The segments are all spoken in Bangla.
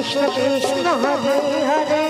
কৃষ্ণ কৃষ্ণ হরে হরে।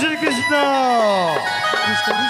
শ্রীকৃষ্ণ কৃষ্ণ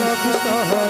হরে হরে